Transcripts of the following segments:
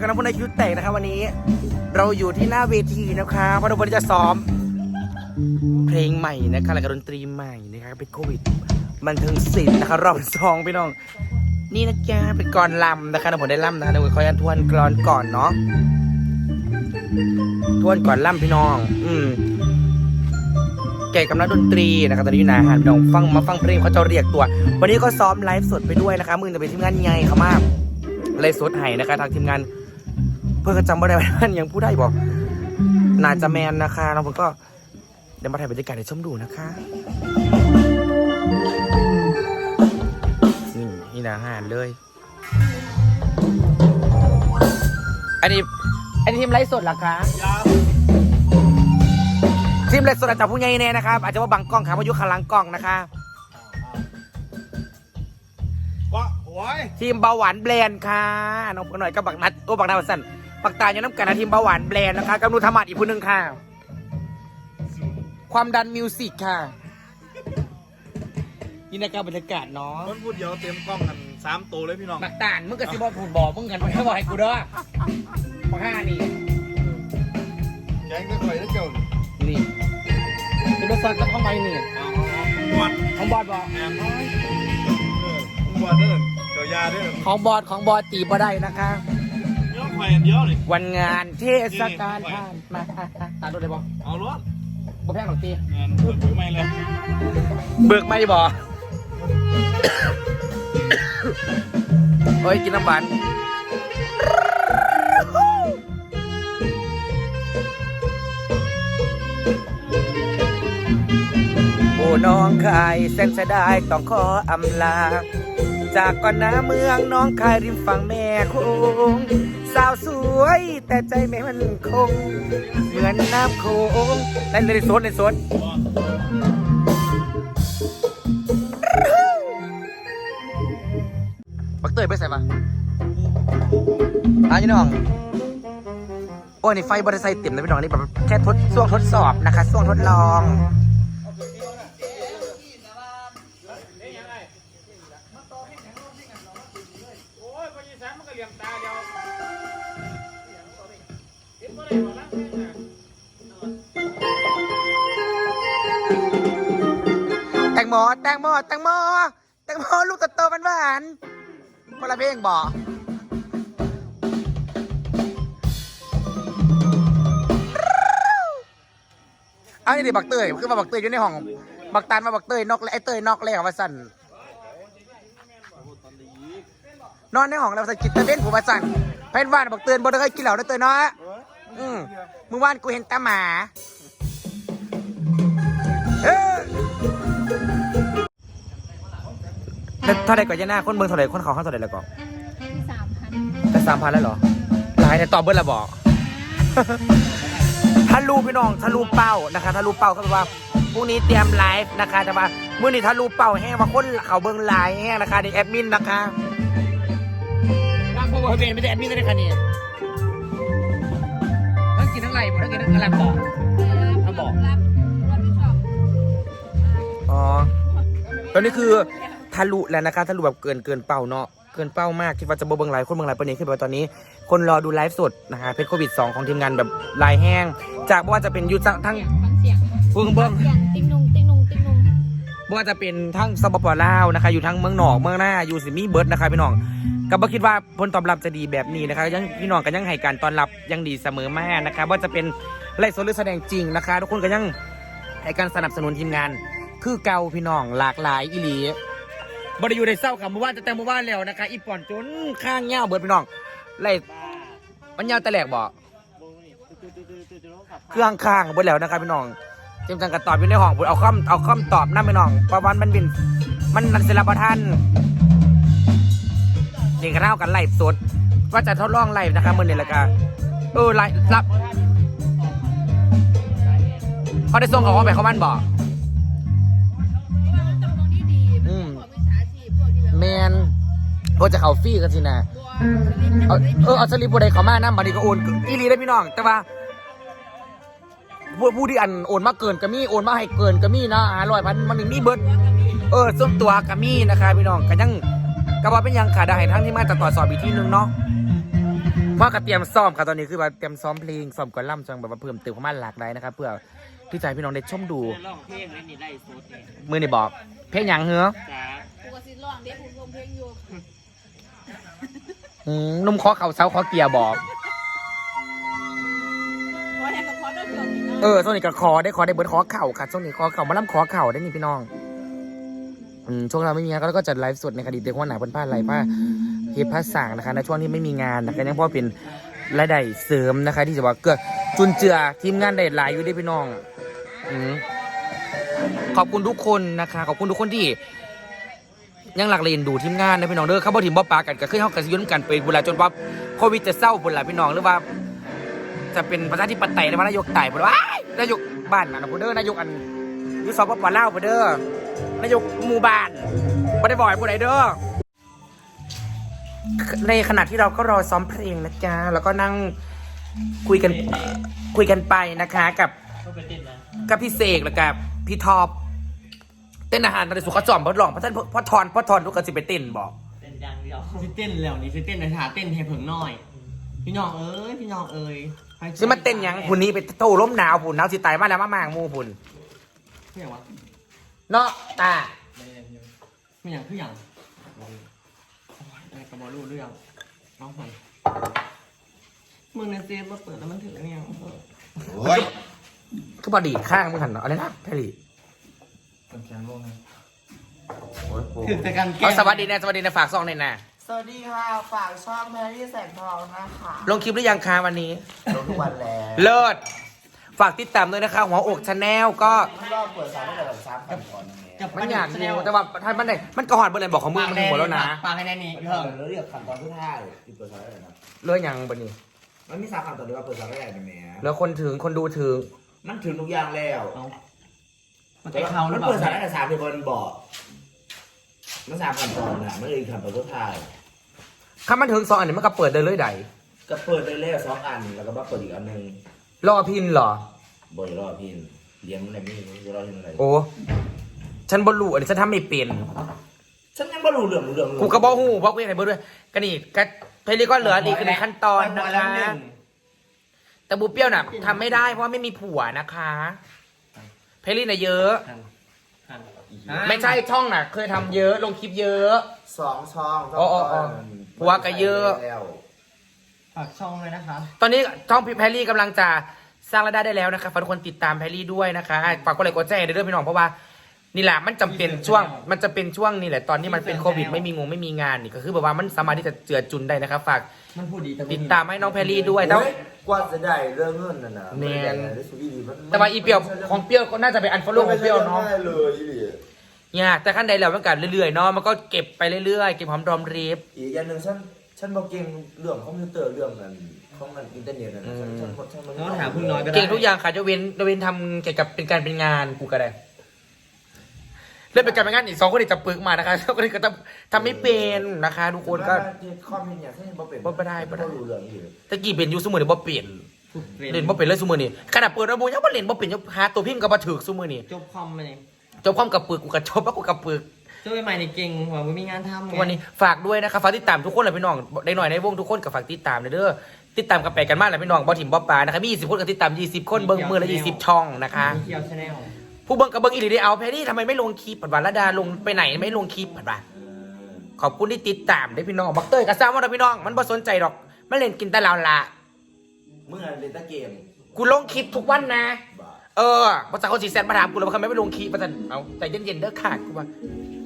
กับน้องพลในคิวแตกนะครับวันนี้ เราอยู่ที่หน้าเวทีนะคะเพราะน้องพลจะซ้อม เพลงใหม่นะคะแล้วก็ดนตรีใหม่นะคะเป็นโควิดบันเทิงศิลป์นะคะรอบสองพี่น้อง นี่นะจ๊ะเป็นกรลำนะคะน้องพลได้ลำนะคะน้องพลขอยันทวนกรอนก่อนเนาะทวนก่อนลำพี่น้อง อืมแก่กำลังดนตรีนะครับตอนนี้อยู่ไหนฮะพี่น้องฟังมาฟังเพลงเขาจะเรียกตัว วันนี้ก็ซ้อมไลฟ์สดไปด้วยนะคะมือจะเป็นทีมงานใหญ่เขามากไลฟ์สดให้นะคะทางทีมงาน พื่อนก็จำไม่ได้ว่ามันยังพูดได้บอกน่าจะแมนนะคะน้องผมก็เดี๋ยวมาถ่ายบรรยากาศให้ชมดูนะคะ นี่นี่นะอาหารเลย อันนี้ อันนี้ทีมไลฟ์สดเหรอคะทีมไลฟ์สดอาจจะผู้ใหญ่แน่นะครับ อาจจะว่าบังกล้องขามาอยู่ข้างหลังกล้องนะคะว่าโอ้ยทีมเบาหวานแบรนด์ค่ะน้องพลหน่อยก็บักนัดโอ้บักนัดสั่น ปักตาอยู่น้ำกันนะทีมเบาหวานแบรนด์นะคะกับนุธรรมัดอีกผู้หนึ่งค่ะ ความดันมิวสิกค่ะ นี่นะครับบรรยากาศเนาะมันพูดเดียวเต็มกล้องกันสามตัวเลยพี่น้องบักตานมึงกับซิบอลผูดบอกมึงกันไม่บอกให้กูเด้อบักห้านี่แจ้งได้คอยได้เจ้านี่นี่รถซันก็เข้าไปนี่บวดของบอดบอกแอมบวดเด้อเจ้ายาเด้อของบอดของบอดตีบ่ได้นะคะ เดี๋ยวคอยอันเดียวเลยวันงานเทศกาลผ่านมาตามรถเลยบอกเอารถบ่แพงหรอกตีงานเปิดเผยไม่เลยเบิกไม่บอกเฮ้ยกินน้ำบันโอ้น้องคายแสนเสียดายต้องขออำลา จากก่อนหน้าเมืองน้องคายริมฝั่งแม่คง สาวสวยแต่ใจไม่มันคง เหมือนน้ำโขงเล่นในสวนในสวนบักเตยไปใส่ปะอะพี่น้อง โอ้ยนี่ไฟบริษัทเต็มเลยพี่น้องนี่แบบแค่ทดช่วงทดสอบนะคะช่วงทดลอง แตงโมแตงโมแตงโมแตงโมลูกโตมันหวานคนละเพลงบอกเอานี่ดิบักเตยคือมาบักเตยอยู่ในห้อง บักตานมาบักเตยนอกไอ้เตยนอกแล้วว่าสั่นนอนในห้องแล้วสั่นกินตะเวนผมว่าสั่นเพ่นว่านบักเตยบ่ได้เคยกินเหล้าได้เตยเนาะ อืมเมื่อวานกูเห็นตาหมาเอ้ยแล้วเท่าไรก่อนยาหน้าคนเมืองเท่าไรคนเขาเข้าเท่าไรแล้วก็สามพันแต่สามพันแล้วเหรอหลายแต่ตอบเบิ้ลละบอกทะลุพี่น้องทะลุเป้านะคะทะลุเป้าก็แปลว่าพรุ่งนี้เตรียมไลฟ์นะคะแต่ว่าเมื่อนี้ทะลุเป้าแห้งว่าคนเขาเบิ้งไลฟ์แห้งนะคะในแอดมินนะคะ ร่างพวกเราเป็นไม่ใช่แอดมินเลยค่ะนี่ทั้งกินทั้ง ไรหมดทั้งกินอะไรบอกถ้าบอกอ๋อตอนนี้คือทะลุแล้วนะคะทะลุแบบเกินเกินเป้าเนาะเกินเป้ามากคิดว่าจะเบิ่งหลายคนเบิ่งหลายประเด็นขึ้นไปตอนนี้ คนรอดูไลฟ์สดนะฮะเพชรโควิด 2 ของทีมงานแบบลายแห้ง จากว่าจะเป็นยูทั้งทั้งฟังเบิ่งเบิ่งเสียงติ้งนุงติ้งนุงติ้งนุง บ่ว่าจะเป็นทั้งสปปลาวนะคะ อยู่ทั้งเมืองนอกเมืองหน้าอยู่สิมีเบิร์ดนะคะพี่น้องก็บ่คิดว่าผลตอบรับจะดีแบบนี้นะคะยังพี่น้องก็ยังให้การต้อนรับยังดีเสมอมานะคะว่าจะเป็นไลฟ์สดหรือแสดงจริงนะคะ ทุกคนก็ยังให้การสนับสนุนทีมงาน คือเก่าพี่น้องหลากหลายอีหลีบริอยู่ในเศร้าค่ะเมื่อวานจะแต่เมื่อวานแล้วนะคะอีป่อนจนข้างเงาเบิดพี่น้องไล่มันยาวแต่แหลกบ่เครื่องข้างเบิดแล้วนะคะพี่น้อง จมส์จังกระตอบอยู่ในห้องผมเอาข้อมเอาข้อมตอบนั่นพี่น้องประวันมันเป็นมันนันเสล้วปะท่านนี่ก็เท่ากันไล่สดว่าจะทดลองไล่นะคะมือนี้แหละก็เออไล่รับเขาได้ส่งของไปเขามันบอกตรงนี้ดีอืมพวกวิชาชีพวกที่แมนก็จะเขาฟรี่กันสินะบัวสลิปจะเออเอาสลิปผู้ใดเขามานะบัดนี้ก็โอนอีหลีได้พี่น้อง แต่ว่า ผู้ผู้ที่อันโอนมาเกินก็มีโอนมาให้เกินก็มีนะหาร้อยพันมันมีมีเบิร์ดเออส่วนตัวก็มีนะคะพี่น้องก็ยังก็ว่าเป็นหยังขาดได้ทั้งที่มาตัดต่อสอบอีกทีนึงเนาะพ่อก็เตรียมซ้อมค่ะตอนนี้คือว่าเตรียมซ้อมเพลงซ้อมก่อนล่ำจังแบบว่าเพิ่มเติมเข้ามาหลากหลายนะครับเพื่อที่จะให้พี่น้องได้ชมดูร้องเพลงเลยนี่ไล่สุดเนี่ยมือนี่บอกเพลงหยังเหรอจ้ากูก็สิร้องเด็กกูลงเพลงอยู่อืมนุ่มขอเข่าเสาขอเกียร์บอก เออช่วงนี้ก็ขอได้ขอได้เบิร์ดขอเข่าค่ะช่วงนี้ขอเข่ามาล่ำขอเข่าได้นี่พี่น้องอืมช่วงเราไม่มีงานก็จะไลฟ์สดในคดีเด็กว่าหนาเพิ่นผ้าไรผ้าเฮ็ดผ้าสั่งนะคะในช่วงที่ไม่มีงานนะคะยังพอเป็นรายได้เสริมนะคะ ที่จะว่าเกือจุนเจือทีมงานได้หลายอยู่เด้พี่น้องอืมขอบคุณทุกคนนะคะขอบคุณทุกคนที่ ยังหลักเรียนดูทีมงานนะพี่น้องเด้อเขาบ่ทีมบ่ปากันก็คือเฮาก็สิยุ่นกันไปบุญละจนว่าโควิดจะเศร้าบุญละพี่น้องหรือว่า จะเป็นประชาธิปไตยหรือว่านายกไต่บุญว่าอ้ายนายกบ้านนะนะพุ่นเด้อนายกอันอยุสปปลาวพุ่นเด้อนายกหมู่บ้านบ่ได้บอกให้ผู้ใดเด้อในขณะที่เราก็รอซ้อมเพลงนะจ๊ะแล้วก็นั่งคุยกันคุยกันไปนะคะกับก็ไปเต้นนะกับพี่เสกแล้วกับพี่ท็อปเต้นอาหารตอนนี้สุขจอมพอหลองพระท่านพ่อทอนพ่อทอนทุกคนสิไปเต้นบอกเต้นอย่างเดียวสิเต้นแล้วนี่สิเต้นในถาเต้นให้เพิ่งน้อย พี่น้องเอ้ยพี่น้องเอ้ยให้ สิมาเต้นหยังพุ่นนี้ไปโตล้มหนาวพุ่นหนาวสิตายมาแล้วมามางหมูพุ่นพี่อย่างวะเนาะตาพี่อย่างพี่อย่างโอ้ยอะไรกับบอลลูเรื่องน้องคนมึงในเซฟมาเปิดแล้วมันถึงเนี่ยเออโอ้ยก็บอดีข้างมึงหันเนาะอะไรนะแพรรี่มันแข็งลงนะถึงแต่การแก้เอาสวัสดีนะสวัสดีนะฝากซองหน่อยนะ สวัสดีค่ะ ฝากช่องแพรรี่แสงทองนะคะ ลงคลิปหรือยังคะวันนี้ ลงทุกวันแล้วเลิศ ฝากติดตามด้วยนะคะ หัวอกชาแนลก็รอบเปิดสามตั้งแต่แบบสามพันก่อนเนี่ยจะมันอยากดูแต่ว่าท่านมันได้มันก็หอดเบอร์เลยบอกของมึงมันหมดแล้วนะปากให้แน่นี่มันเพิ่งเราเรียกขั้นตอนสุดท้ายที่เปิดสามได้เลยนะเลื่อยยังบนนี้ มันมีสามขั้นตอนที่ว่าเปิดสามได้เลยนะแหม่แล้วคนถึงคนดูถึงมันถึงทุกอย่างแล้วเอามันจะเขาหรืมัอนเปล่าเปิดสามได้แต่สามที่บนบอกมันสามขั้นตอนน่ะมันเลยขั้นตอนสุดท้าย ถ้ามันถึงสองอันนี้มันก็เปิดได้เลยใดก็เปิดได้แล้วสองอันแล้วก็มาเปิดอีกอันหนึ่งรอพินเหรอ บ่อยรอบพี่เลี้ยงมันอะไรไม่รู้จะรอที่อะไรโอ้ ฉันบรรลุอันนี้ฉันทำไม่เป็น ฉันยังไม่รู้เรื่องเรื่องเลยกูก็บอกหูเพราะกูอยากให้เบิร์ดด้วยก็นี่ก็เพลงก็เหลืออีกหนึ่งขั้นตอนนะไปแล้วคะหนึ่งแต่บูเปรี้ยวน่ะทำไม่ได้เพราะว่าไม่มีผัวนะคะ เพลงน่ะเยอะหันหันไม่ใช่ช่องน่ะ เคยทำเยอะลงคลิปเยอะ สองช่องอ๋ออ๋ออ๋อหัวก็เยอะ แล้วฝากช่องเลยนะคะ ตอนนี้ช่องพี่แพรรี่กำลังจะสร้างรายได้ได้แล้วนะคะฝากทุกคนติดตามแพรรี่ด้วยนะคะฝากกดไลค์กดแชร์ด้วยพี่น้องเพราะว่านี่แหละมันจำเป็นช่วง มันจะเป็นช่วงนี่แหละตอนที่มันเป็นโควิดไม่มีงงไม่มีงานนี่ก็คือแบบว่ามันสามารถที่จะเจือจุนได้นะครับฝากมันพูดดีแต่ติดตามให้น้องแพรรี่ด้วยแต่ว่าโอ้ยกว่าจะได้เรื่องเงินน่ะนะแม่นได้สุดดีมันแต่ว่าอีเปียวของเปียวก็น่าจะเป็นอันฟอลโล่ของเปียวเนาะ ไม่เลยอีหลีเนี่ ยแต่ขั้นใดแล้วมันกันเรื่อยๆเนาะมันก็เก็บไปเรื่อยๆเก็บหอมรอมริบ อีกอย่างหนึ่งฉันฉันบอกเก่งเรื่องคอมพิวเตอร์เรื่องนั้นของมันอินเทอร์เน็ตน่ะนะฉันอืมฉันฉันมันต้องถามพึ่งน้อยก็ได้ เก่งทุกอย่างค่ะจะเว้นจะเว้นทำเกี่ยวกับเป็นการเป็นงานกูก็ได้เรื่องเป็นการเป็นงานอีกสองคนอีกจะปึกมานะคะสองคนอีกก็ทำทำไม่เป็นนะคะทุกคนก็คอมพิวเตอร์ฉันบอกเป็นบ่ได้บ่ได้รู้เรื่องอีหลีตะกี้เป็นอยูซูมือนี่บ่เปลี่ยนเล่นบ่เป็นเลยซูมือนี่ขนาดเปิดระบบยังบ่เล่นบ่เป็นยังหาตัวพิมพ์กับบ่ถือซูมือนี่จบคอมมาเลย จบความกับปึกกูกับจบแล้วกูกับปึกจบใหม่ในเก่งหวังว่ามีงานทำไงวันนี้ฝากด้วยนะคะฝากติดตามทุกคนเลยพี่น้องได้หน่อยในวงทุกคนกับฝากติดตามเด้อติดตามกันไปกันมากเลยพี่น้องบ่ถิ่มบ่ปลานะคะมี20คนกับติดตาม 20 คนเบิ่งมือละ20 ช่องนะคะมีเคียวชาแนลผู้เบิ่งกับเบิ่งอีหลีได้เอาแพรรี่ทำไมไม่ลงคลิปปัดวันละดาลงไปไหนไม่ลงคลิปปัดวันขอบคุณที่ติดตามได้อพี่น้องบักเตยกับซ้ำว่าเราพี่น้องมันบ่สนใจหรอกมันเล่นกินแต่เราละเมื่อเล่นตะเกมกูลงคลิปทุกวันนะบ้า เออภาษาคนสีแซนมาถามกูแล้วว่าทำไมไม่ลงคลิปมาสันเอาใจเย็นๆเด้อขาดกูว่า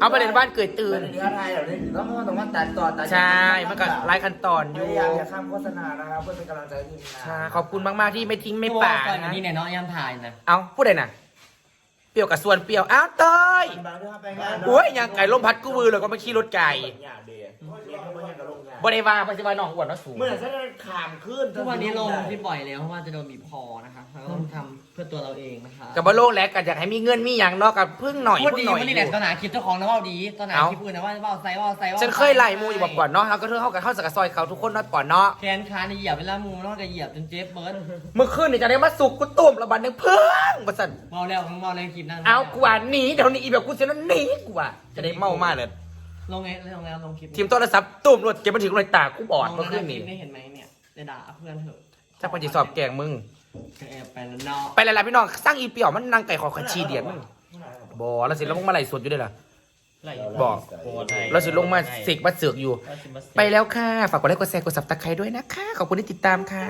เอาไปเล่นบ้านเกิดตื่น เนื้อไทยเหล่านี้ต้องต้องมาตัดต่อตัดใช่มันก็หลายขั้นตอนอพยู่ยายามอย่าข้ามโฆษณานะครับเพื่อเป็นกำลังใจให้ทีมงาน ใช่ขอบคุณมากๆที่ไม่ทิ้งไม่ไม่ป่าป่านะนี่เนี่ยเนาะยามถ่ายนะเอาพูดได้น่ะเปรี้ยวกับส่วนเปรี้ยวอ้าวเตย บางเรื่องไปงานโอ้ยยังไก่ล้มพัดกู้มือเลยก็มาขี่รถไก่ อยากเดียเรียนเขาไม่อยากกับโรงงานบริวารปฏิวัติน้องอ้วนเนาะสูง เมื่อไหร่ฉันจะขามขึ้นทุกวันนี้ลงคลิปบ่อยแล้วเพราะว่าจะโดนบีบคอนะคะเราต้องทำเพื่อตัวเราเองนะคะกับบโลกแล้วกันอยากให้มีเงินมีอย่างเนาะกับพึ่งหน่อยพูดพึ่ดีงหน่อย วันนี้แหละตอนหาคลิปเจ้าของนะว่าดีตอนหาเอ้าคลิปอื่นนะว่าว่าไซว่าไซว่าฉันเคยไล่มูอยู่บอกก่อนเนาะแล้วก็เธอเข้ากับเข้าสกัดซอยเขาทุกคนเนาะก่อนเนาะ แขนขาในเหยียบเวลามูนอกจากเหยียบจนเจ็บเบิร์ดเมื่อคืนนี่จะได้มาสุกกูตุ่มระบาดหนึ่งเพิ่งบัสันเมาแล้วเมาแล้วคลิปนั้นเอากูว่าหนีเดี๋ยวนี้อีแบบกูเสียแล้วหนีกูว่า จะได้เมามากเลย ลงไงลงแล้วลงคลิปทีมโทรศัพท์ตุ่มรถเก็บมาถึงรอยตากูบอดเมื่อคืนนี้ได้เห็นไหมเนี่ยจะด่าเพื่อนเถอะจักปฏิสอบแกงมึงก็แอบไปแล้วเนาะไปหลายๆพี่น้องสร้างอีเปี่ยวมันนางไก่ขอขชีเดียนมึงบอแล้วสิแล้วมึงมาไหลฟ์สดอยู่ด้วยล่ะไล่บอกโคตรไล่แล้วสิลงมาเสกมาเสือกอยู่แล้วสิมาเสกไปแล้วค่ะ ฝากกดไลค์กดแชร์กดซับสไครต์ด้วยนะคะ ขอบคุณที่ติดตามค่ะ